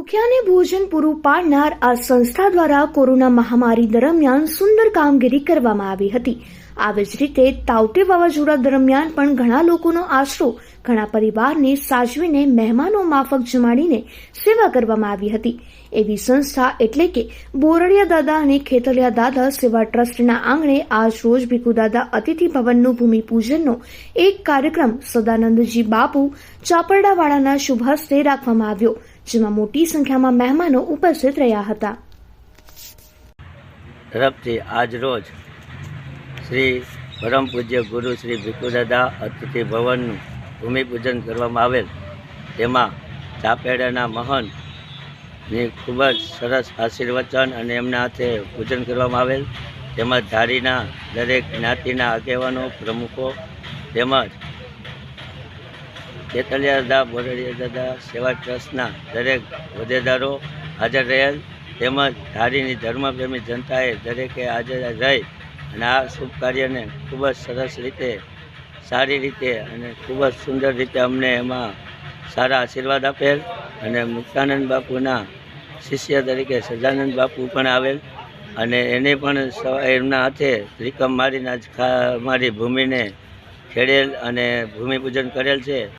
ભૂખ્યાને ભોજન પૂરું પાડનાર આ સંસ્થા દ્વારા કોરોના મહામારી દરમિયાન સુંદર કામગીરી કરવામાં આવી હતી. આવી જ રીતે તાવતે વાવાઝોડા દરમિયાન પણ ઘણા લોકોનો આશરો, ઘણા પરિવારને સાજવીને મહેમાનો માફક જમાડીને સેવા કરવામાં આવી હતી. એવી સંસ્થા એટલે કે બોરડિયા દાદા અને ખેતલિયા દાદા સેવા ટ્રસ્ટના આંગણે આજ રોજ ભીખુદાદા અતિથિ ભવનનું ભૂમિપૂજનનો એક કાર્યક્રમ સદાનંદજી બાપુ ચાપરડાવાળાના શુભ હસ્તે રાખવામાં આવ્યો. જેમાં મોટી સંખ્યામાં મહેમાનો ઉપસ્થિત રહ્યા હતા. તરફથી આજ રોજ શ્રી પરમ પૂજ્ય ગુરુ શ્રી ભીખુદાદા અતિથિ ભવનનું ભૂમિપૂજન કરવામાં આવેલ. તેમાં ચાપેડાના મહંતની ખૂબ જ સરસ આશીર્વચન અને એમના હાથે પૂજન કરવામાં આવેલ. તેમજ ધારીના દરેક જ્ઞાતિના આગેવાનો, પ્રમુખો તેમજ કેતલિયા દાદા બોરડિયા સેવા ટ્રસ્ટના દરેક હોદ્દેદારો હાજર રહેલ તેમજ ધારીની ધર્મપ્રેમી જનતાએ દરેકે હાજર રહી અને આ શુભ કાર્યને ખૂબ જ સરસ રીતે, સારી રીતે અને ખૂબ જ સુંદર રીતે અમને એમાં સારા આશીર્વાદ આપેલ અને મુક્તાનંદ બાપુના શિષ્ય તરીકે સજાનંદ બાપુ પણ આવેલ અને એને પણ એમના હાથે ત્રિકમ મારીને આજ મારી ભૂમિને ખેડેલ અને ભૂમિપૂજન કરેલ છે.